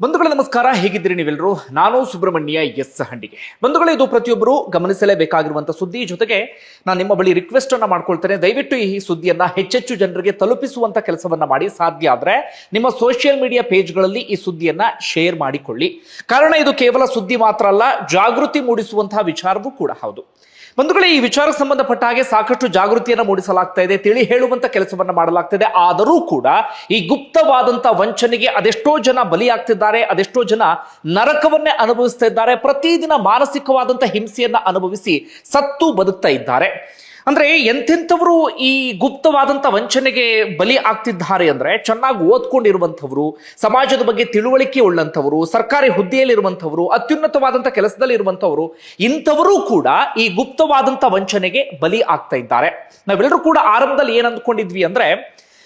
ಬಂಧುಗಳ ನಮಸ್ಕಾರ, ಹೇಗಿದ್ದೀರಿ ನೀವೆಲ್ಲರೂ? ನಾನು ಸುಬ್ರಹ್ಮಣ್ಯ ಎಸ್ ಹಂಡಿಗೆ. ಬಂಧುಗಳೇ, ಇದು ಪ್ರತಿಯೊಬ್ಬರು ಗಮನಿಸಲೇಬೇಕಾಗಿರುವಂತಹ ಸುದ್ದಿ. ಜೊತೆಗೆ ನಾನು ನಿಮ್ಮ ಬಳಿ ರಿಕ್ವೆಸ್ಟ್ ಅನ್ನ ಮಾಡ್ಕೊಳ್ತೇನೆ. ದಯವಿಟ್ಟು ಈ ಸುದ್ದಿಯನ್ನ ಹೆಚ್ಚೆಚ್ಚು ಜನರಿಗೆ ತಲುಪಿಸುವಂತ ಕೆಲಸವನ್ನ ಮಾಡಿ. ಸಾಧ್ಯ ಆದ್ರೆ ನಿಮ್ಮ ಸೋಷಿಯಲ್ ಮೀಡಿಯಾ ಪೇಜ್ಗಳಲ್ಲಿ ಈ ಸುದ್ದಿಯನ್ನ ಶೇರ್ ಮಾಡಿಕೊಳ್ಳಿ. ಕಾರಣ, ಇದು ಕೇವಲ ಸುದ್ದಿ ಮಾತ್ರ ಅಲ್ಲ, ಜಾಗೃತಿ ಮೂಡಿಸುವಂತಹ ವಿಚಾರವೂ ಕೂಡ ಹೌದು. ಬಂಧುಗಳೇ, ಈ ವಿಚಾರಕ್ಕೆ ಸಂಬಂಧಪಟ್ಟ ಹಾಗೆ ಸಾಕಷ್ಟು ಜಾಗೃತಿಯನ್ನು ಮೂಡಿಸಲಾಗ್ತಾ ಇದೆ. ತಿಳಿ ಹೇಳುವಂತ ಕೆಲಸವನ್ನ ಮಾಡಲಾಗ್ತಾ ಇದೆ ಆದರೂ ಕೂಡ ಈ ಗುಪ್ತವಾದಂತ ವಂಚನೆಗೆ ಅದೆಷ್ಟೋ ಜನ ಬಲಿಯಾಗ್ತಿದ್ದಾರೆ. ಅದೆಷ್ಟೋ ಜನ ನರಕವನ್ನೇ ಅನುಭವಿಸ್ತಾ ಇದ್ದಾರೆ, ಪ್ರತಿದಿನ ಮಾನಸಿಕವಾದಂತ ಹಿಂಸೆಯನ್ನ ಅನುಭವಿಸಿ ಸತ್ತು ಬದುಕ್ತಾ ಇದ್ದಾರೆ. ಅಂದ್ರೆ ಎಂತೆಂಥವರು ಈ ಗುಪ್ತವಾದಂತ ವಂಚನೆಗೆ ಬಲಿ ಆಗ್ತಿದ್ದಾರೆ ಅಂದ್ರೆ ಚೆನ್ನಾಗಿ ಓದ್ಕೊಂಡಿರುವಂಥವ್ರು, ಸಮಾಜದ ಬಗ್ಗೆ ತಿಳುವಳಿಕೆ ಉಳ್ಳಂಥವ್ರು, ಸರ್ಕಾರಿ ಹುದ್ದೆಯಲ್ಲಿರುವಂಥವ್ರು ಅತ್ಯುನ್ನತವಾದಂಥ ಕೆಲಸದಲ್ಲಿ ಇರುವಂಥವ್ರು ಇಂಥವರು ಕೂಡ ಈ ಗುಪ್ತವಾದಂಥ ವಂಚನೆಗೆ ಬಲಿ ಆಗ್ತಾ ಇದ್ದಾರೆ. ನಾವೆಲ್ಲರೂ ಕೂಡ ಆರಂಭದಲ್ಲಿ ಏನ್ ಅಂದ್ಕೊಂಡಿದ್ವಿ ಅಂದ್ರೆ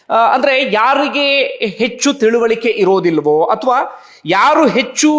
ಅಂದ್ರೆ ಯಾರಿಗೆ ಹೆಚ್ಚು ತಿಳುವಳಿಕೆ ಇರೋದಿಲ್ವೋ ಅಥವಾ ಯಾರು ಹೆಚ್ಚು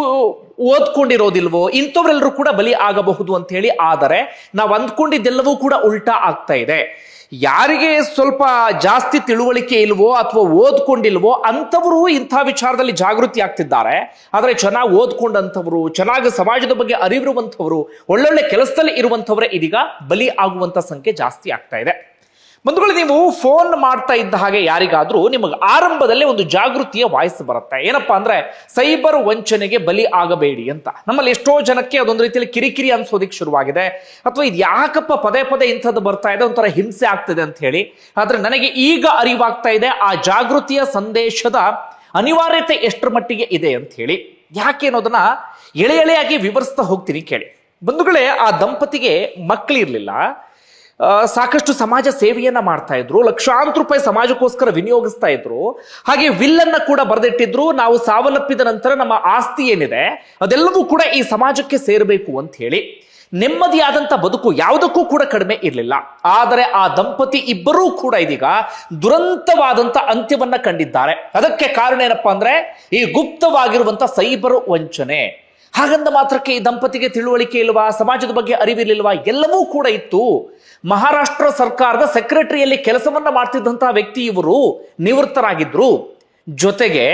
ಓದ್ಕೊಂಡಿರೋದಿಲ್ವೋ ಇಂಥವರೆಲ್ಲರೂ ಕೂಡ ಬಲಿ ಆಗಬಹುದು ಅಂತ ಹೇಳಿ ಆದರೆ ನಾವು ಅಂದ್ಕೊಂಡಿದ್ದೆಲ್ಲವೂ ಕೂಡ ಉಲ್ಟಾ ಆಗ್ತಾ ಇದೆ. ಯಾರಿಗೆ ಸ್ವಲ್ಪ ಜಾಸ್ತಿ ತಿಳುವಳಿಕೆ ಇಲ್ವೋ ಅಥವಾ ಓದ್ಕೊಂಡಿಲ್ವೋ ಅಂಥವರು ಇಂಥ ವಿಚಾರದಲ್ಲಿ ಜಾಗೃತಿ ಆಗ್ತಿದ್ದಾರೆ. ಆದರೆ ಚೆನ್ನಾಗಿ ಓದ್ಕೊಂಡಂಥವರು, ಚೆನ್ನಾಗಿ ಸಮಾಜದ ಬಗ್ಗೆ ಅರಿವಿರುವಂಥವರು, ಒಳ್ಳೊಳ್ಳೆ ಕೆಲಸದಲ್ಲಿ ಇರುವಂಥವರೇ ಇದೀಗ ಬಲಿ ಆಗುವಂಥ ಸಂಖ್ಯೆ ಜಾಸ್ತಿ ಆಗ್ತಾ ಇದೆ. ಬಂಧುಗಳು, ನೀವು ಫೋನ್ ಮಾಡ್ತಾ ಇದ್ದ ಹಾಗೆ ಯಾರಿಗಾದ್ರೂ ನಿಮಗೆ ಆರಂಭದಲ್ಲೇ ಒಂದು ಜಾಗೃತಿಯ ವಾಯ್ಸ್ ಬರುತ್ತೆ. ಏನಪ್ಪಾ ಅಂದ್ರೆ, ಸೈಬರ್ ವಂಚನೆಗೆ ಬಲಿ ಆಗಬೇಡಿ ಅಂತ. ನಮ್ಮಲ್ಲಿ ಎಷ್ಟೋ ಜನಕ್ಕೆ ಅದೊಂದು ರೀತಿಯಲ್ಲಿ ಕಿರಿಕಿರಿ ಅನ್ಸೋದಿಕ್ ಶುರುವಾಗಿದೆ. ಅಥವಾ ಇದು ಯಾಕಪ್ಪ ಪದೇ ಪದೇ ಇಂಥದ್ದು ಬರ್ತಾ ಇದೆ? ಒಂಥರ ಹಿಂಸೆ ಆಗ್ತಿದೆ ಅಂತ ಹೇಳಿ. ಆದ್ರೆ ನನಗೆ ಈಗ ಅರಿವಾಗ್ತಾ ಇದೆ, ಆ ಜಾಗೃತಿಯ ಸಂದೇಶದ ಅನಿವಾರ್ಯತೆ ಎಷ್ಟರ ಮಟ್ಟಿಗೆ ಇದೆ ಅಂತ ಹೇಳಿ. ಯಾಕೆ ಅನ್ನೋದನ್ನ ಎಳೆ ಎಳೆಯಾಗಿ ವಿವರಿಸ್ತಾ ಹೋಗ್ತೀನಿ ಕೇಳಿ. ಬಂಧುಗಳೇ, ಆ ದಂಪತಿಗೆ ಮಕ್ಕಳಿರ್ಲಿಲ್ಲ ಸಾಕಷ್ಟು ಸಮಾಜ ಸೇವೆಯನ್ನ ಮಾಡ್ತಾ ಇದ್ರು, ಲಕ್ಷಾಂತರ ರೂಪಾಯಿ ಸಮಾಜಕ್ಕೋಸ್ಕರ ವಿನಿಯೋಗಿಸ್ತಾ ಇದ್ರು. ಹಾಗೆ ವಿಲ್ಲನ್ನ ಕೂಡ ಬರೆದಿಟ್ಟಿದ್ರು. ನಾವು ಸಾವನ್ನಪ್ಪಿದ ನಂತರ ನಮ್ಮ ಆಸ್ತಿ ಏನಿದೆ, ಅದೆಲ್ಲವೂ ಕೂಡ ಈ ಸಮಾಜಕ್ಕೆ ಸೇರಬೇಕು ಅಂತ ಹೇಳಿ ನೆಮ್ಮದಿಯಾದಂತ ಬದುಕು ಯಾವುದಕ್ಕೂ ಕೂಡ ಕಡಿಮೆ ಇರಲಿಲ್ಲ. ಆದರೆ ಆ ದಂಪತಿ ಇಬ್ಬರೂ ಕೂಡ ಇದೀಗ ದುರಂತವಾದಂತ ಅಂತ್ಯವನ್ನ ಕಂಡಿದ್ದಾರೆ. ಅದಕ್ಕೆ ಕಾರಣ ಏನಪ್ಪಾ ಅಂದ್ರೆ, ಈ ಗುಪ್ತವಾಗಿರುವಂಥ ಸೈಬರ್ ವಂಚನೆ. ಹಾಗಂದ ಮಾತ್ರಕ್ಕೆ ಈ ದಂಪತಿಗೆ ತಿಳುವಳಿಕೆ ಇಲ್ವಾ ಸಮಾಜದ ಬಗ್ಗೆ ಅರಿವಿರ್ಲಿಲ್ವಾ? ಎಲ್ಲವೂ ಕೂಡ ಇತ್ತು. ಮಹಾರಾಷ್ಟ್ರ ಸರ್ಕಾರದ ಸೆಕ್ರೆಟರಿಯಲ್ಲಿ ಕೆಲಸವನ್ನ ಮಾಡ್ತಿದ್ದಂತಹ ವ್ಯಕ್ತಿ ಇವರು ನಿವೃತ್ತರಾಗಿದ್ರು. ಜೊತೆಗೆ,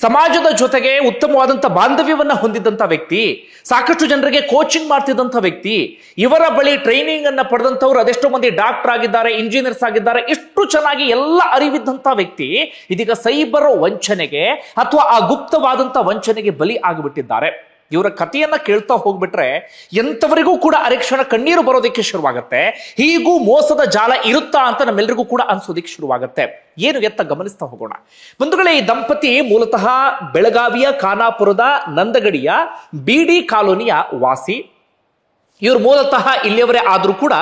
ಸಮಾಜದ ಜೊತೆಗೆ ಉತ್ತಮವಾದಂಥ ಬಾಂಧವ್ಯವನ್ನು ಹೊಂದಿದ್ದಂಥ ವ್ಯಕ್ತಿ, ಸಾಕಷ್ಟು ಜನರಿಗೆ ಕೋಚಿಂಗ್ ಮಾಡ್ತಿದ್ದಂಥ ವ್ಯಕ್ತಿ, ಇವರ ಬಳಿ ಟ್ರೈನಿಂಗ್ ಅನ್ನ ಪಡೆದಂಥವ್ರು ಅದೆಷ್ಟೋ ಮಂದಿ ಡಾಕ್ಟರ್ ಆಗಿದ್ದಾರೆ ಇಂಜಿನಿಯರ್ಸ್ ಆಗಿದ್ದಾರೆ, ಇಷ್ಟು ಚೆನ್ನಾಗಿ ಎಲ್ಲ ಅರಿವಿದ್ದಂಥ ವ್ಯಕ್ತಿ ಇದೀಗ ಸೈಬರ್ ವಂಚನೆಗೆ ಅಥವಾ ಆ ಗುಪ್ತವಾದಂಥ ವಂಚನೆಗೆ ಬಲಿ ಆಗಿಬಿಟ್ಟಿದ್ದಾರೆ. ಇವರ ಕಥೆಯನ್ನ ಕೇಳ್ತಾ ಹೋಗ್ಬಿಟ್ರೆ ಎಂಥವರಿಗೂ ಕೂಡ ಅರೆಕ್ಷಣ ಕಣ್ಣೀರು ಬರೋದಕ್ಕೆ ಶುರುವಾಗುತ್ತೆ. ಹೀಗೂ ಮೋಸದ ಜಾಲ ಇರುತ್ತಾ ಅಂತ ನಮ್ಮೆಲ್ಲರಿಗೂ ಕೂಡ ಅನ್ಸೋದಕ್ಕೆ ಶುರುವಾಗುತ್ತೆ. ಏನು ಎತ್ತ ಗಮನಿಸ್ತಾ ಹೋಗೋಣ. ಬಂಧುಗಳೇ, ಈ ದಂಪತಿ ಮೂಲತಃ ಬೆಳಗಾವಿಯ ಖಾನಾಪುರದ ನಂದಗಡಿಯ ಬಿಡಿ ಕಾಲೋನಿಯ ವಾಸಿ. ಇವರು ಮೂಲತಃ ಇಲ್ಲಿಯವರೇ ಆದರೂ ಕೂಡ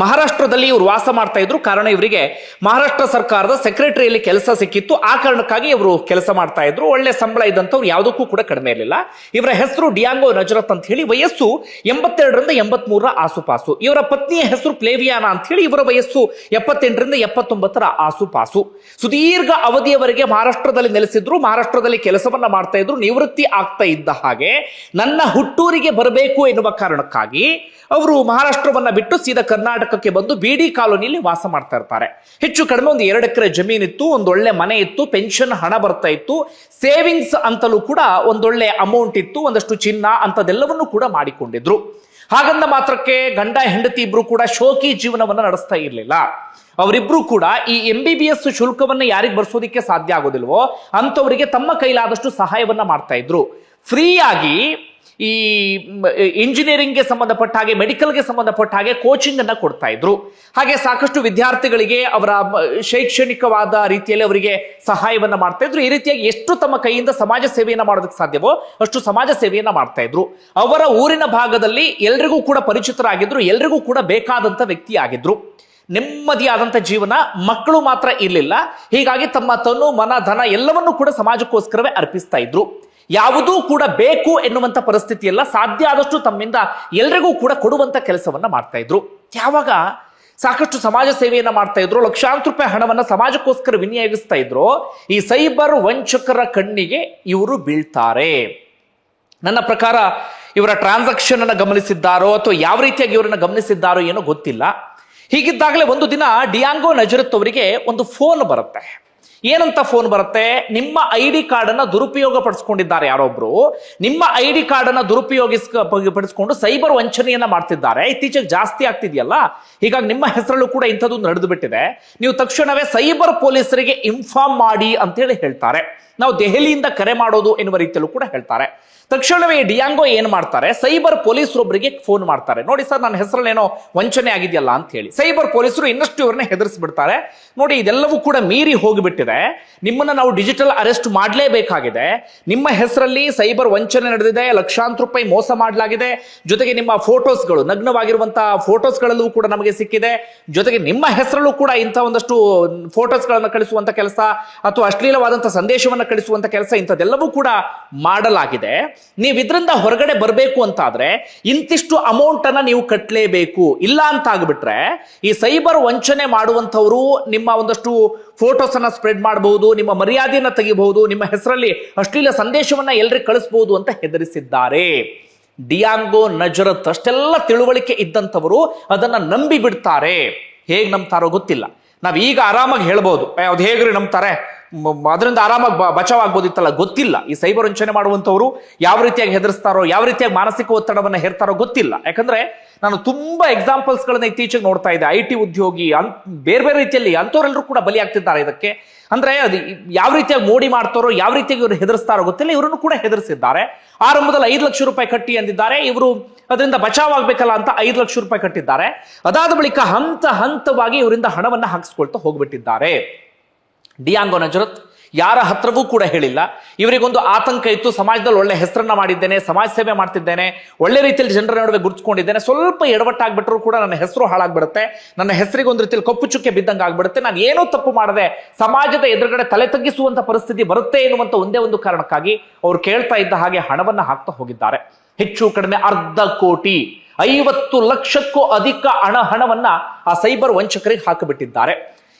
ಮಹಾರಾಷ್ಟ್ರದಲ್ಲಿ ಇವರು ವಾಸ ಮಾಡ್ತಾ ಇದ್ರು. ಕಾರಣ ಇವರಿಗೆ ಮಹಾರಾಷ್ಟ್ರ ಸರ್ಕಾರದ ಸೆಕ್ರೆಟರಿಯಲ್ಲಿ ಕೆಲಸ ಸಿಕ್ಕಿತ್ತು. ಆ ಕಾರಣಕ್ಕಾಗಿ ಇವರು ಕೆಲಸ ಮಾಡ್ತಾ ಇದ್ರು. ಒಳ್ಳೆ ಸಂಬಳ ಇದ್ದಂಥವ್ರು ಯಾವುದಕ್ಕೂ ಕೂಡ ಕಡಿಮೆ ಇರಲಿಲ್ಲ. ಇವರ ಹೆಸರು ಡಿಯಾಂಗೋ ನಜರತ್ ಅಂತ ಹೇಳಿ ವಯಸ್ಸು ಎಂಬತ್ತೆರಡರಿಂದ ಎಂಬತ್ಮೂರರ ಆಸುಪಾಸು. ಇವರ ಪತ್ನಿಯ ಹೆಸರು ಪ್ಲೇವಿಯಾನ ಅಂತ ಹೇಳಿ ಇವರ ವಯಸ್ಸು ಎಪ್ಪತ್ತೆಂಟರಿಂದ ಎಪ್ಪತ್ತೊಂಬತ್ತರ ಆಸುಪಾಸು. ಸುದೀರ್ಘ ಅವಧಿಯವರೆಗೆ ಮಹಾರಾಷ್ಟ್ರದಲ್ಲಿ ನೆಲೆಸಿದ್ರು. ಮಹಾರಾಷ್ಟ್ರದಲ್ಲಿ ಕೆಲಸವನ್ನ ಮಾಡ್ತಾ ಇದ್ರು. ನಿವೃತ್ತಿ ಆಗ್ತಾ ಇದ್ದ ಹಾಗೆ ನನ್ನ ಹುಟ್ಟೂರಿಗೆ ಬರಬೇಕು ಎನ್ನುವ ಕಾರಣಕ್ಕಾಗಿ ಅವರು ಮಹಾರಾಷ್ಟ್ರವನ್ನ ಬಿಟ್ಟು ಸೀದಾ ಕರ್ನಾಟಕಕ್ಕೆ ಬಂದು ಬಿಡಿ ಕಾಲೋನಿಯಲ್ಲಿ ವಾಸ ಮಾಡ್ತಾ ಇರ್ತಾರೆ. ಹೆಚ್ಚು ಕಡಿಮೆ ಒಂದು ಎರಡು ಎಕರೆ ಜಮೀನಿತ್ತು ಒಂದೊಳ್ಳೆ ಮನೆ ಇತ್ತು, ಪೆನ್ಷನ್ ಹಣ ಬರ್ತಾ ಇತ್ತು. ಸೇವಿಂಗ್ಸ್ ಅಂತಲೂ ಕೂಡ ಒಂದೊಳ್ಳೆ ಅಮೌಂಟ್ ಇತ್ತು, ಒಂದಷ್ಟು ಚಿನ್ನ ಅಂತದೆಲ್ಲವನ್ನು ಕೂಡ ಮಾಡಿಕೊಂಡಿದ್ರು. ಹಾಗಂದ ಮಾತ್ರಕ್ಕೆ ಗಂಡ, ಹೆಂಡತಿ ಇಬ್ರು ಕೂಡ ಶೋಕಿ ಜೀವನವನ್ನ ನಡೆಸ್ತಾ ಇರಲಿಲ್ಲ. ಅವರಿಬ್ರು ಕೂಡ ಈ ಎಂ ಬಿ ಬಿ ಎಸ್ ಶುಲ್ಕವನ್ನ ಯಾರಿಗೆ ಬರ್ಸೋದಿಕ್ಕೆ ಸಾಧ್ಯ ಆಗೋದಿಲ್ವೋ, ಅಂಥವರಿಗೆ ತಮ್ಮ ಕೈಲಾದಷ್ಟು ಸಹಾಯವನ್ನ ಮಾಡ್ತಾ ಇದ್ರು. ಫ್ರೀಯಾಗಿ ಈ ಇಂಜಿನಿಯರಿಂಗ್ಗೆ ಸಂಬಂಧಪಟ್ಟ ಹಾಗೆ ಮೆಡಿಕಲ್ಗೆ ಸಂಬಂಧಪಟ್ಟ ಹಾಗೆ ಕೋಚಿಂಗ್ ಅನ್ನ ಕೊಡ್ತಾ ಇದ್ರು. ಹಾಗೆ ಸಾಕಷ್ಟು ವಿದ್ಯಾರ್ಥಿಗಳಿಗೆ ಅವರ ಶೈಕ್ಷಣಿಕವಾದ ರೀತಿಯಲ್ಲಿ ಅವರಿಗೆ ಸಹಾಯವನ್ನು ಮಾಡ್ತಾ ಇದ್ರು. ಈ ರೀತಿಯಾಗಿ ಎಷ್ಟು ತಮ್ಮ ಕೈಯಿಂದ ಸಮಾಜ ಸೇವೆಯನ್ನ ಮಾಡೋದಕ್ಕೆ ಸಾಧ್ಯವೋ ಅಷ್ಟು ಸಮಾಜ ಸೇವೆಯನ್ನ ಮಾಡ್ತಾ ಇದ್ರು. ಅವರ ಊರಿನ ಭಾಗದಲ್ಲಿ ಎಲ್ರಿಗೂ ಕೂಡ ಪರಿಚಿತರಾಗಿದ್ರು, ಎಲ್ರಿಗೂ ಕೂಡ ಬೇಕಾದಂತ ವ್ಯಕ್ತಿ ಆಗಿದ್ರು ನೆಮ್ಮದಿಯಾದಂಥ ಜೀವನ, ಮಕ್ಕಳು ಮಾತ್ರ ಇರಲಿಲ್ಲ. ಹೀಗಾಗಿ ತಮ್ಮ ತನು, ಮನ, ಧನ ಎಲ್ಲವನ್ನೂ ಕೂಡ ಸಮಾಜಕ್ಕೋಸ್ಕರವೇ ಅರ್ಪಿಸ್ತಾ ಇದ್ರು. ಯಾವುದೂ ಕೂಡ ಬೇಕು ಎನ್ನುವಂಥ ಪರಿಸ್ಥಿತಿಯೆಲ್ಲ ಸಾಧ್ಯ ಆದಷ್ಟು ತಮ್ಮಿಂದ ಎಲ್ರಿಗೂ ಕೂಡ ಕೊಡುವಂಥ ಕೆಲಸವನ್ನ ಮಾಡ್ತಾ ಇದ್ರು. ಯಾವಾಗ ಸಾಕಷ್ಟು ಸಮಾಜ ಸೇವೆಯನ್ನ ಮಾಡ್ತಾ ಇದ್ರು, ಲಕ್ಷಾಂತರ ರೂಪಾಯಿ ಹಣವನ್ನ ಸಮಾಜಕ್ಕೋಸ್ಕರ ವಿನಿಯೋಗಿಸ್ತಾ ಇದ್ರು, ಈ ಸೈಬರ್ ವಂಚಕರ ಕಣ್ಣಿಗೆ ಇವರು ಬೀಳ್ತಾರೆ. ನನ್ನ ಪ್ರಕಾರ ಇವರ ಟ್ರಾನ್ಸಾಕ್ಷನ್ ಅನ್ನು ಗಮನಿಸಿದ್ದಾರೋ ಅಥವಾ ಯಾವ ರೀತಿಯಾಗಿ ಇವರನ್ನ ಗಮನಿಸಿದ್ದಾರೋ ಏನೋ ಗೊತ್ತಿಲ್ಲ. ಹೀಗಿದ್ದಾಗಲೇ ಒಂದು ದಿನ ಡಿಯಾಂಗೋ ನಜರತ್ ಅವರಿಗೆ ಒಂದು ಫೋನ್ ಬರುತ್ತೆ. ಏನಂತ ಫೋನ್ ಬರುತ್ತೆ? ನಿಮ್ಮ ಐ ಡಿ ಕಾರ್ಡ್ ಅನ್ನ ದುರುಪಯೋಗ ಪಡಿಸ್ಕೊಂಡಿದ್ದಾರೆ ಯಾರೊಬ್ರು. ನಿಮ್ಮ ಐ ಡಿ ಕಾರ್ಡ್ ಅನ್ನ ದುರುಪಯೋಗಿಸ್ ಪಡಿಸ್ಕೊಂಡು ಸೈಬರ್ ವಂಚನೆಯನ್ನ ಮಾಡ್ತಿದ್ದಾರೆ. ಇತ್ತೀಚೆಗೆ ಜಾಸ್ತಿ ಆಗ್ತಿದೆಯಲ್ಲ? ಹೀಗಾಗಿ ನಿಮ್ಮ ಹೆಸರಲ್ಲೂ ಕೂಡ ಇಂಥದ್ದು ನಡೆದು ಬಿಟ್ಟಿದೆ ನೀವು ತಕ್ಷಣವೇ ಸೈಬರ್ ಪೊಲೀಸರಿಗೆ ಇನ್ಫಾರ್ಮ್ ಮಾಡಿ ಅಂತ ಹೇಳಿ ಹೇಳ್ತಾರೆ. ನಾವು ದೆಹಲಿಯಿಂದ ಕರೆ ಮಾಡೋದು ಎನ್ನುವ ರೀತಿಯಲ್ಲೂ ಕೂಡ ಹೇಳ್ತಾರೆ. ತಕ್ಷಣವೇ ಡಿಯಾಂಗೋ ಏನು ಮಾಡ್ತಾರೆ? ಸೈಬರ್ ಪೊಲೀಸರೊಬ್ಬರಿಗೆ ಫೋನ್ ಮಾಡ್ತಾರೆ. ನೋಡಿ ಸರ್, ನನ್ನ ಹೆಸರಲ್ಲಿ ಏನೋ ವಂಚನೆ ಆಗಿದೆಯಲ್ಲ ಅಂತ ಹೇಳಿ. ಸೈಬರ್ ಪೊಲೀಸರು ಇನ್ನಷ್ಟು ಇವ್ರನ್ನ ಹೆದರಿಸ್ಬಿಡ್ತಾರೆ. ನೋಡಿ, ಇದೆಲ್ಲವೂ ಕೂಡ ಮೀರಿ ಹೋಗಿಬಿಟ್ಟಿದೆ. ನಿಮ್ಮನ್ನ ನಾವು ಡಿಜಿಟಲ್ ಅರೆಸ್ಟ್ ಮಾಡಲೇಬೇಕಾಗಿದೆ. ನಿಮ್ಮ ಹೆಸರಲ್ಲಿ ಸೈಬರ್ ವಂಚನೆ ನಡೆದಿದೆ, ಲಕ್ಷಾಂತರ ರೂಪಾಯಿ ಮೋಸ ಮಾಡಲಾಗಿದೆ. ಜೊತೆಗೆ ನಿಮ್ಮ ಫೋಟೋಸ್ಗಳು ನಗ್ನವಾಗಿರುವಂತಹ ಫೋಟೋಸ್ಗಳಲ್ಲೂ ಕೂಡ ನಮಗೆ ಸಿಕ್ಕಿದೆ. ಜೊತೆಗೆ ನಿಮ್ಮ ಹೆಸರಲ್ಲೂ ಕೂಡ ಇಂಥ ಒಂದಷ್ಟು ಫೋಟೋಸ್ಗಳನ್ನು ಕಳಿಸುವಂತ ಕೆಲಸ ಅಥವಾ ಅಶ್ಲೀಲವಾದಂತಹ ಸಂದೇಶವನ್ನು ಕಳಿಸುವಂತ ಕೆಲಸ ಇಂಥದ್ದೆಲ್ಲವೂ ಕೂಡ ಮಾಡಲಾಗಿದೆ. ನೀವು ಇದರಿಂದ ಹೊರಗಡೆ ಬರಬೇಕು ಅಂತಾದ್ರೆ ಇಂತಿಷ್ಟು ಅಮೌಂಟ್ ಅನ್ನ ನೀವು ಕಟ್ಟಲೇಬೇಕು ಇಲ್ಲ ಅಂತ ಆಗ್ಬಿಟ್ರೆ ಈ ಸೈಬರ್ ವಂಚನೆ ಮಾಡುವಂತವರು ನಿಮ್ಮ ಒಂದಷ್ಟು ಫೋಟೋಸ್ ಅನ್ನ ಸ್ಪ್ರೆಡ್ ಮಾಡಬಹುದು, ನಿಮ್ಮ ಮರ್ಯಾದೆಯನ್ನ ತೆಗಿಬಹುದು, ನಿಮ್ಮ ಹೆಸರಲ್ಲಿ ಅಶ್ಲೀಲ ಸಂದೇಶವನ್ನ ಎಲ್ರಿಗೆ ಕಳಿಸಬಹುದು ಅಂತ ಹೆದರಿಸಿದ್ದಾರೆ. ಡಿಯಾಂಗೋ, ನಜರತ್ ಅಷ್ಟೆಲ್ಲ ತಿಳುವಳಿಕೆ ಇದ್ದಂಥವರು ಅದನ್ನ ನಂಬಿ ಬಿಡ್ತಾರೆ ಹೇಗೆ ನಂಬ್ತಾರೋ ಗೊತ್ತಿಲ್ಲ. ನಾವ್ ಈಗ ಆರಾಮಾಗಿ ಹೇಳ್ಬೋದು. ಅದು ಹೇಗ್ರಿ ನಂಬ್ತಾರೆ? ಅದರಿಂದ ಆರಾಮಾಗಿ ಬಚಾವ್ ಆಗ್ಬೋದಿತ್ತಲ್ಲ ಗೊತ್ತಿಲ್ಲ. ಈ ಸೈಬರ್ ವಂಚನೆ ಮಾಡುವಂತವರು ಯಾವ ರೀತಿಯಾಗಿ ಹೆದರ್ಸ್ತಾರೋ, ಯಾವ ರೀತಿಯಾಗಿ ಮಾನಸಿಕ ಒತ್ತಡವನ್ನು ಹೇರ್ತಾರೋ ಗೊತ್ತಿಲ್ಲ. ಯಾಕಂದ್ರೆ ನಾನು ತುಂಬಾ ಎಕ್ಸಾಂಪಲ್ಸ್ ಗಳನ್ನ ಇತ್ತೀಚೆಗೆ ನೋಡ್ತಾ ಇದ್ದೆ. ಐ ಟಿ ಉದ್ಯೋಗಿ, ಅನ್ ಬೇರೆ ಬೇರೆ ರೀತಿಯಲ್ಲಿ ಅಂಥವರೆಲ್ಲರೂ ಕೂಡ ಬಲಿಯಾಗ್ತಿದ್ದಾರೆ ಇದಕ್ಕೆ. ಅಂದ್ರೆ ಅದು ಯಾವ ರೀತಿಯಾಗಿ ಮೋಡಿ ಮಾಡ್ತಾರೋ, ಯಾವ ರೀತಿಯಾಗಿ ಇವರು ಹೆದರ್ಸ್ತಾರೋ ಗೊತ್ತಿಲ್ಲ. ಇವರನ್ನು ಕೂಡ ಹೆದರಿಸಿದ್ದಾರೆ. ಆರಂಭದಲ್ಲಿ ಐದು ಲಕ್ಷ ರೂಪಾಯಿ ಕಟ್ಟಿ ಅಂದಿದ್ದಾರೆ. ಇವರು ಅದರಿಂದ ಬಚಾವ್ ಆಗ್ಬೇಕಲ್ಲ ಅಂತ ಐದು ಲಕ್ಷ ರೂಪಾಯಿ ಕಟ್ಟಿದ್ದಾರೆ. ಅದಾದ ಬಳಿಕ ಹಂತ ಹಂತವಾಗಿ ಇವರಿಂದ ಹಣವನ್ನ ಹಾಕಿಸ್ಕೊಳ್ತಾ ಹೋಗ್ಬಿಟ್ಟಿದ್ದಾರೆ. ಡಿಯಾಂಗೋ ನಜರತ್, ಯಾರ ಹತ್ರವೂ ಕೂಡ ಹೇಳಿಲ್ಲ. ಇವರಿಗೊಂದು ಆತಂಕ ಇತ್ತು. ಸಮಾಜದಲ್ಲಿ ಒಳ್ಳೆ ಹೆಸರನ್ನ ಮಾಡಿದ್ದೇನೆ, ಸಮಾಜ ಸೇವೆ ಮಾಡ್ತಿದ್ದೇನೆ, ಒಳ್ಳೆ ರೀತಿಯಲ್ಲಿ ಜನರ ನಡುವೆ ಗುರುತಿಸ್ಕೊಂಡಿದ್ದೇನೆ. ಸ್ವಲ್ಪ ಎಡವಟ್ಟಾಗ್ಬಿಟ್ರು ಕೂಡ ನನ್ನ ಹೆಸರು ಹಾಳಾಗ್ಬಿಡುತ್ತೆ. ನನ್ನ ಹೆಸರಿಗೆ ಒಂದು ರೀತಿಯಲ್ಲಿ ಕಪ್ಪು ಚುಕ್ಕೆ ಬಿದ್ದಂಗೆ ಆಗ್ಬಿಡುತ್ತೆ. ನಾನು ಏನೂ ತಪ್ಪು ಮಾಡದೆ ಸಮಾಜದ ಎದುರುಗಡೆ ತಲೆ ತಗ್ಗಿಸುವಂತ ಪರಿಸ್ಥಿತಿ ಬರುತ್ತೆ ಎನ್ನುವಂತ ಒಂದೇ ಒಂದು ಕಾರಣಕ್ಕಾಗಿ ಅವ್ರು ಕೇಳ್ತಾ ಇದ್ದ ಹಾಗೆ ಹಣವನ್ನ ಹಾಕ್ತಾ ಹೋಗಿದ್ದಾರೆ. ಹೆಚ್ಚು ಕಡಿಮೆ ಅರ್ಧ ಕೋಟಿ, ಐವತ್ತು ಲಕ್ಷಕ್ಕೂ ಅಧಿಕ ಹಣ ಹಣವನ್ನ ಆ ಸೈಬರ್ ವಂಚಕರಿಗೆ ಹಾಕಿಬಿಟ್ಟಿದ್ದಾರೆ.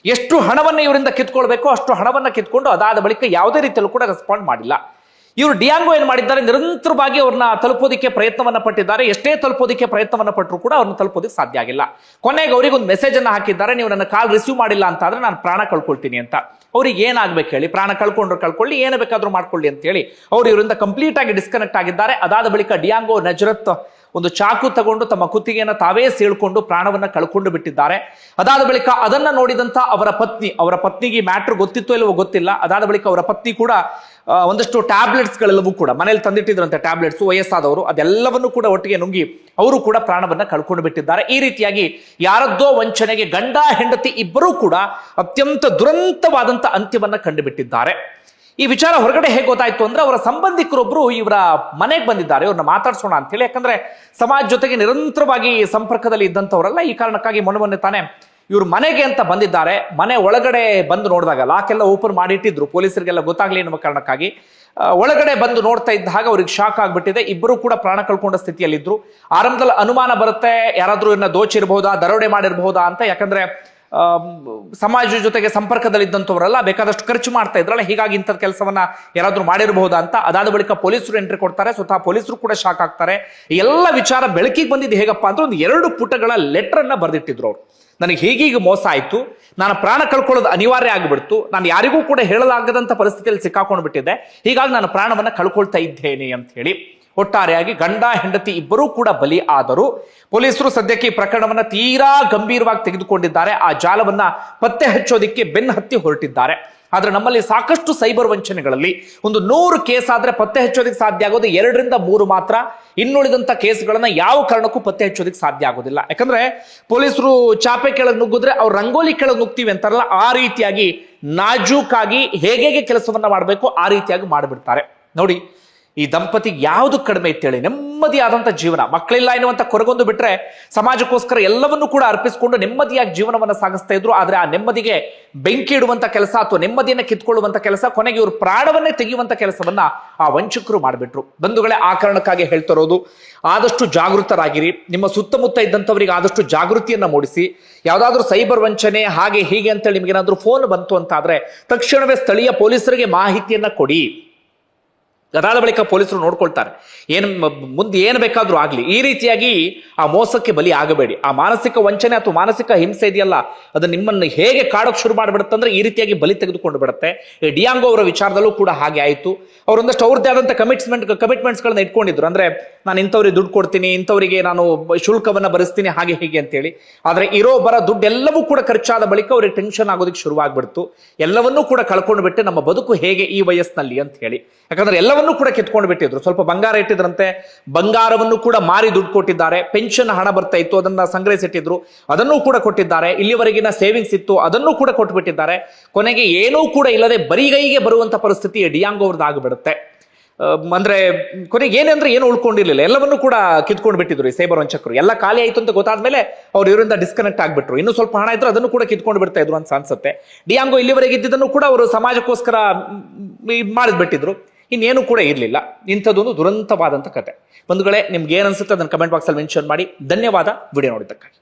ಎಷ್ಟು ಹಣವನ್ನು ಇವರಿಂದ ಕಿತ್ಕೊಳ್ಬೇಕು ಅಷ್ಟು ಹಣವನ್ನು ಕಿತ್ಕೊಂಡು ಅದಾದ ಬಳಿಕ ಯಾವುದೇ ರೀತಿಯಲ್ಲೂ ಕೂಡ ರೆಸ್ಪಾಂಡ್ ಮಾಡಿಲ್ಲ. ಇವರು ಡಿಯಾಂಗೋ ಏನು ಮಾಡಿದ್ದಾರೆ? ನಿರಂತರವಾಗಿ ಅವ್ರನ್ನ ತಲುಪೋದಕ್ಕೆ ಪ್ರಯತ್ನವನ್ನ ಪಟ್ಟಿದ್ದಾರೆ. ಎಷ್ಟೇ ತಲುಪೋದಕ್ಕೆ ಪ್ರಯತ್ನವನ್ನ ಪಟ್ಟರು ಕೂಡ ಅವ್ರನ್ನ ತಲುಪೋದಕ್ಕೆ ಸಾಧ್ಯ ಆಗಿಲ್ಲ. ಕೊನೆಗೆ ಅವರಿಗೆ ಒಂದು ಮೆಸೇಜ್ ಅನ್ನ ಹಾಕಿದ್ದಾರೆ. ನೀವು ನನ್ನ ಕಾಲ್ ರಿಸೀವ್ ಮಾಡಿಲ್ಲ ಅಂತ ಆದ್ರೆ ನಾನು ಪ್ರಾಣ ಕಳ್ಕೊಳ್ತೀನಿ ಅಂತ. ಅವ್ರಿಗೆ ಏನಾಗ್ಬೇಕು ಹೇಳಿ? ಪ್ರಾಣ ಕಳ್ಕೊಂಡ್ರು ಕಳ್ಕೊಳ್ಳಿ, ಏನು ಬೇಕಾದ್ರೂ ಮಾಡ್ಕೊಳ್ಳಿ ಅಂತ ಹೇಳಿ ಅವ್ರು ಇವರಿಂದ ಕಂಪ್ಲೀಟ್ ಆಗಿ ಡಿಸ್ಕನೆಕ್ಟ್ ಆಗಿದ್ದಾರೆ. ಅದಾದ ಬಳಿಕ ಡಿಯಾಂಗೋ, ನಜರತ್ ಒಂದು ಚಾಕು ತಗೊಂಡು ತಮ್ಮ ಕುತ್ತಿಗೆಯನ್ನು ತಾವೇ ಸೇಳ್ಕೊಂಡು ಪ್ರಾಣವನ್ನ ಕಳ್ಕೊಂಡು ಬಿಟ್ಟಿದ್ದಾರೆ. ಅದಾದ ಬಳಿಕ ಅದನ್ನ ನೋಡಿದಂತ ಅವರ ಪತ್ನಿ, ಅವರ ಪತ್ನಿಗೆ ಮ್ಯಾಟ್ರ್ ಗೊತ್ತಿತ್ತು ಇಲ್ಲವೋ ಗೊತ್ತಿಲ್ಲ. ಅದಾದ ಬಳಿಕ ಅವರ ಪತ್ನಿ ಕೂಡ ಒಂದಷ್ಟು ಟ್ಯಾಬ್ಲೆಟ್ಸ್ ಗಳೆಲ್ಲವೂ ಕೂಡ, ಮನೇಲಿ ತಂದಿಟ್ಟಿದ್ರಂತೆ ಟ್ಯಾಬ್ಲೆಟ್ಸ್ ವಯಸ್ಸಾದವರು, ಅದೆಲ್ಲವನ್ನು ಕೂಡ ಒಟ್ಟಿಗೆ ನುಂಗಿ ಅವರು ಕೂಡ ಪ್ರಾಣವನ್ನ ಕಳ್ಕೊಂಡು ಬಿಟ್ಟಿದ್ದಾರೆ. ಈ ರೀತಿಯಾಗಿ ಯಾರದ್ದೋ ವಂಚನೆಗೆ ಗಂಡ, ಹೆಂಡತಿ ಇಬ್ಬರೂ ಕೂಡ ಅತ್ಯಂತ ದುರಂತವಾದಂತ ಅಂತ್ಯವನ್ನ ಕಂಡುಬಿಟ್ಟಿದ್ದಾರೆ. ಈ ವಿಚಾರ ಹೊರಗಡೆ ಹೇಗೆ ಗೊತ್ತಾಯ್ತು ಅಂದ್ರೆ ಅವರ ಸಂಬಂಧಿಕರೊಬ್ರು ಇವರ ಮನೆಗೆ ಬಂದಿದ್ದಾರೆ. ಇವ್ರನ್ನ ಮಾತಾಡ್ಸೋಣ ಅಂತ ಹೇಳಿ. ಯಾಕಂದ್ರೆ ಸಮಾಜ ಜೊತೆಗೆ ನಿರಂತರವಾಗಿ ಸಂಪರ್ಕದಲ್ಲಿ ಇದ್ದಂಥವರಲ್ಲ ಈ ಕಾರಣಕ್ಕಾಗಿ ಮೊನ್ನೆ ಮೊನ್ನೆ ತಾನೇ ಇವ್ರ ಮನೆಗೆ ಅಂತ ಬಂದಿದ್ದಾರೆ, ಮನೆ ಒಳಗಡೆ ಬಂದು ನೋಡಿದಾಗ ಲಾಕೆಲ್ಲ ಓಪನ್ ಮಾಡಿಟ್ಟಿದ್ರು ಪೊಲೀಸರಿಗೆಲ್ಲ ಗೊತ್ತಾಗ್ಲಿ ಎನ್ನುವ ಕಾರಣಕ್ಕಾಗಿ. ಒಳಗಡೆ ಬಂದು ನೋಡ್ತಾ ಇದ್ದ ಹಾಗೆ ಅವ್ರಿಗೆ ಶಾಕ್ ಆಗ್ಬಿಟ್ಟಿದೆ. ಇಬ್ಬರು ಕೂಡ ಪ್ರಾಣ ಕಳ್ಕೊಂಡ ಸ್ಥಿತಿಯಲ್ಲಿದ್ದರು ಆರಂಭದಲ್ಲಿ ಅನುಮಾನ ಬರುತ್ತೆ, ಯಾರಾದರೂ ಇನ್ನ ದೋಚಿರಬಹುದಾ, ದರೋಡೆ ಮಾಡಿರಬಹುದಾ ಅಂತ. ಯಾಕಂದ್ರೆ ಸಮಾಜ ಜೊತೆಗೆ ಸಂಪರ್ಕದಲ್ಲಿದ್ದಂಥವರೆಲ್ಲ ಬೇಕಾದಷ್ಟು ಖರ್ಚು ಮಾಡ್ತಾ ಇದ್ರಲ್ಲ, ಹೀಗಾಗಿ ಇಂಥದ್ದು ಕೆಲಸವನ್ನ ಯಾರಾದರೂ ಮಾಡಿರಬಹುದಾ ಅಂತ. ಅದಾದ ಬಳಿಕ ಪೊಲೀಸರು ಎಂಟ್ರಿ ಕೊಡ್ತಾರೆ, ಸ್ವತಃ ಪೊಲೀಸರು ಕೂಡ ಶಾಕ್ ಆಗ್ತಾರೆ. ಎಲ್ಲ ವಿಚಾರ ಬೆಳಕಿಗೆ ಬಂದಿದ್ದು ಹೇಗಪ್ಪ ಅಂದ್ರೆ ಒಂದು ಎರಡು ಪುಟಗಳ ಲೆಟರ್ ಬರೆದಿಟ್ಟಿದ್ರು ಅವ್ರು. ನನಗೆ ಹೀಗೀಗ ಮೋಸ ಆಯಿತು, ನಾನು ಪ್ರಾಣ ಕಳ್ಕೊಳ್ಳೋದು ಅನಿವಾರ್ಯ ಆಗಿಬಿಡ್ತು, ನಾನು ಯಾರಿಗೂ ಕೂಡ ಹೇಳಲಾಗದಂಥ ಪರಿಸ್ಥಿತಿಯಲ್ಲಿ ಸಿಕ್ಕಾಕೊಂಡು ಬಿಟ್ಟಿದ್ದೆ, ಹೀಗಾಗಿ ನಾನು ಪ್ರಾಣವನ್ನು ಕಳ್ಕೊಳ್ತಾ ಇದ್ದೇನೆ ಅಂತ ಹೇಳಿ ಒಟ್ಟಾರೆಯಾಗಿ ಗಂಡ, ಹೆಂಡತಿ ಇಬ್ಬರೂ ಕೂಡ ಬಲಿ ಆದರು. ಪೊಲೀಸರು ಸದ್ಯಕ್ಕೆ ಈ ಪ್ರಕರಣವನ್ನು ತೀರಾ ಗಂಭೀರವಾಗಿ ತೆಗೆದುಕೊಂಡಿದ್ದಾರೆ. ಆ ಜಾಲವನ್ನ ಪತ್ತೆ ಹಚ್ಚೋದಿಕ್ಕೆ ಬೆನ್ನು ಹತ್ತಿ ಹೊರಟಿದ್ದಾರೆ. ಆದ್ರೆ ನಮ್ಮಲ್ಲಿ ಸಾಕಷ್ಟು ಸೈಬರ್ ವಂಚನೆಗಳಲ್ಲಿ ಒಂದು ನೂರು ಕೇಸ್ ಆದ್ರೆ ಪತ್ತೆ ಹಚ್ಚೋದಕ್ಕೆ ಸಾಧ್ಯ ಆಗೋದು ಎರಡರಿಂದ ಮೂರು ಮಾತ್ರ. ಇನ್ನುಳಿದಂತ ಕೇಸ್ಗಳನ್ನ ಯಾವ ಕಾರಣಕ್ಕೂ ಪತ್ತೆ ಹಚ್ಚೋದಕ್ಕೆ ಸಾಧ್ಯ ಆಗೋದಿಲ್ಲ. ಯಾಕಂದ್ರೆ ಪೊಲೀಸರು ಚಾಪೆ ಕೆಳಗೆ ನುಗ್ಗಿದ್ರೆ ಅವ್ರು ರಂಗೋಲಿ ಕೆಳಗೆ ನುಗ್ತೀವಿ ಅಂತಾರಲ್ಲ, ಆ ರೀತಿಯಾಗಿ ನಾಜೂಕಾಗಿ ಹೇಗೆ ಕೆಲಸವನ್ನ ಮಾಡಬೇಕು ಆ ರೀತಿಯಾಗಿ ಮಾಡಿಬಿಡ್ತಾರೆ. ನೋಡಿ ಈ ದಂಪತಿಗೆ ಯಾವುದು ಕಡಿಮೆ ಇತ್ತೇಳಿ ನೆಮ್ಮದಿಯಾದಂಥ ಜೀವನ. ಮಕ್ಕಳಿಲ್ಲ ಎನ್ನುವಂಥ ಕೊರಗೊಂದು ಬಿಟ್ರೆ ಸಮಾಜಕ್ಕೋಸ್ಕರ ಎಲ್ಲವನ್ನೂ ಕೂಡ ಅರ್ಪಿಸಿಕೊಂಡು ನೆಮ್ಮದಿಯಾಗಿ ಜೀವನವನ್ನ ಸಾಗಿಸ್ತಾ ಇದ್ರು. ಆದರೆ ಆ ನೆಮ್ಮದಿಗೆ ಬೆಂಕಿ ಇಡುವಂಥ ಕೆಲಸ ಅಥವಾ ನೆಮ್ಮದಿಯನ್ನ ಕಿತ್ಕೊಳ್ಳುವಂಥ ಕೆಲಸ, ಕೊನೆಗೆ ಇವರು ಪ್ರಾಣವನ್ನೇ ತೆಗೆಯುವಂತ ಕೆಲಸವನ್ನ ಆ ವಂಚಕರು ಮಾಡಿಬಿಟ್ರು. ಬಂಧುಗಳೇ, ಆ ಕಾರಣಕ್ಕಾಗಿ ಹೇಳ್ತಿರೋದು ಆದಷ್ಟು ಜಾಗೃತರಾಗಿರಿ. ನಿಮ್ಮ ಸುತ್ತಮುತ್ತ ಇದ್ದಂಥವರಿಗೆ ಆದಷ್ಟು ಜಾಗೃತಿಯನ್ನ ಮೂಡಿಸಿ. ಯಾವುದಾದ್ರೂ ಸೈಬರ್ ವಂಚನೆ, ಹಾಗೆ ಹೀಗೆ ಅಂತೇಳಿ ನಿಮ್ಗೆ ಏನಾದ್ರೂ ಫೋನ್ ಬಂತು ಅಂತ ಆದ್ರೆ ತಕ್ಷಣವೇ ಸ್ಥಳೀಯ ಪೊಲೀಸರಿಗೆ ಮಾಹಿತಿಯನ್ನ ಕೊಡಿ. ಅದಾದ ಬಳಿಕ ಪೊಲೀಸರು ನೋಡ್ಕೊಳ್ತಾರೆ. ಏನು ಮುಂದೆ ಏನು ಬೇಕಾದ್ರೂ ಆಗ್ಲಿ. ಈ ರೀತಿಯಾಗಿ ಆ ಮೋಸಕ್ಕೆ ಬಲಿ ಆಗಬೇಡಿ. ಆ ಮಾನಸಿಕ ವಂಚನೆ ಅಥವಾ ಮಾನಸಿಕ ಹಿಂಸೆ ಇದೆಯಲ್ಲ, ಅದು ನಿಮ್ಮನ್ನು ಹೇಗೆ ಕಾಡೋಕೆ ಶುರು ಮಾಡಿಬಿಡುತ್ತೆ ಅಂದ್ರೆ ಈ ರೀತಿಯಾಗಿ ಬಲಿ ತೆಗೆದುಕೊಂಡು ಬಿಡುತ್ತೆ. ಡಿಯಾಂಗೋ ಅವರ ವಿಚಾರದಲ್ಲೂ ಕೂಡ ಹಾಗೆ ಆಯಿತು. ಅವರೊಂದಷ್ಟು ಅವ್ರದ್ದೇ ಆದಂಥ ಕಮಿಟ್ಸ್ಮೆಂಟ್ ಕಮಿಟ್ಮೆಂಟ್ಸ್ಗಳನ್ನ ಇಟ್ಕೊಂಡಿದ್ರು. ಅಂದ್ರೆ ನಾನು ಇಂಥವ್ರಿಗೆ ದುಡ್ಡು ಕೊಡ್ತೀನಿ, ಇಂಥವರಿಗೆ ನಾನು ಶುಲ್ಕವನ್ನ ಭರಿಸ್ತೀನಿ, ಹಾಗೆ ಹೀಗೆ ಅಂತೇಳಿ. ಆದ್ರೆ ಇರೋ ಬರ ದುಡ್ಡು ಎಲ್ಲವೂ ಕೂಡ ಖರ್ಚಾದ ಬಳಿಕ ಅವ್ರಿಗೆ ಟೆನ್ಷನ್ ಆಗೋದಕ್ಕೆ ಶುರುವಾಗ್ಬಿಡ್ತು. ಎಲ್ಲವನ್ನೂ ಕೂಡ ಕಳ್ಕೊಂಡು ಬಿಟ್ಟು ನಮ್ಮ ಬದುಕು ಹೇಗೆ ಈ ವಯಸ್ಸಿನಲ್ಲಿ ಅಂತ ಹೇಳಿ ಯಾಕಂದ್ರೆ ಎಲ್ಲವನ್ನೂ ಕೂಡ ಕಿತ್ಕೊಂಡು ಬಿಟ್ಟಿದ್ರು ಸ್ವಲ್ಪ ಬಂಗಾರ ಇಟ್ಟಿದ್ರಂತೆ, ಬಂಗಾರವನ್ನು ಕೂಡ ಮಾರಿ ದುಡ್ಡು ಕೊಟ್ಟಿದ್ದಾರೆ. ಪೆನ್ಷನ್ ಹಣ ಬರ್ತಾ ಇತ್ತು, ಅದನ್ನ ಸಂಗ್ರಹಿಸಿಟ್ಟಿದ್ರು ಅದನ್ನೂ ಕೂಡ ಕೊಟ್ಟಿದ್ದಾರೆ. ಇಲ್ಲಿವರೆಗಿನ ಸೇವಿಂಗ್ಸ್ ಇತ್ತು, ಅದನ್ನು ಕೂಡ ಕೊಟ್ಟುಬಿಟ್ಟಿದ್ದಾರೆ ಕೊನೆಗೆ ಏನೂ ಕೂಡ ಇಲ್ಲದೆ ಬರಿಗೈಗೆ ಬರುವಂತ ಪರಿಸ್ಥಿತಿ ಡಿಯಾಂಗ್ ಅವ್ರದ್ದು ಆಗಿಬಿಡುತ್ತೆ. ಅಂದ್ರೆ ಕೊನೆಗೆ ಏನಂದ್ರೆ ಏನು ಉಳ್ಕೊಂಡಿರ್ಲಿಲ್ಲ. ಎಲ್ಲವನ್ನೂ ಕೂಡ ಕಿತ್ಕೊಂಡು ಬಿಟ್ಟಿದ್ರು ಈ ಸೈಬರ್ ವಂಚಕರು. ಎಲ್ಲ ಖಾಲಿ ಆಯ್ತು ಅಂತ ಗೊತ್ತಾದ್ಮೇಲೆ ಅವ್ರು ಇವರಿಂದ ಡಿಸ್ಕನೆಕ್ಟ್ ಆಗ್ಬಿಟ್ರು. ಇನ್ನು ಸ್ವಲ್ಪ ಹಣ ಇದ್ರು ಅದನ್ನು ಕೂಡ ಕಿತ್ಕೊಂಡು ಬಿಡ್ತಾ ಇದ್ರು ಅಂತ ಅನ್ಸುತ್ತೆ. ಡಿಯಾಂಗೋ ಇಲ್ಲಿವರೆಗೆ ಇದ್ದಿದ್ದನ್ನು ಕೂಡ ಅವರು ಸಮಾಜಕ್ಕೋಸ್ಕರ ಮಾಡಿದ್ಬಿಟ್ಟಿದ್ರು. ಇನ್ನೇನು ಕೂಡ ಇರಲಿಲ್ಲ. ಇಂಥದ್ದೊಂದು ದುರಂತವಾದಂಥ ಕತೆ. ಬಂಧುಗಳೇ, ನಿಮ್ಗೆ ಏನು ಅನ್ಸುತ್ತೆ ಅದನ್ನು ಕಮೆಂಟ್ ಬಾಕ್ಸಲ್ಲಿ ಮೆನ್ಷನ್ ಮಾಡಿ. ಧನ್ಯವಾದ. ವಿಡಿಯೋ ನೋಡಿದ್ದಕ್ಕಾಗಿ.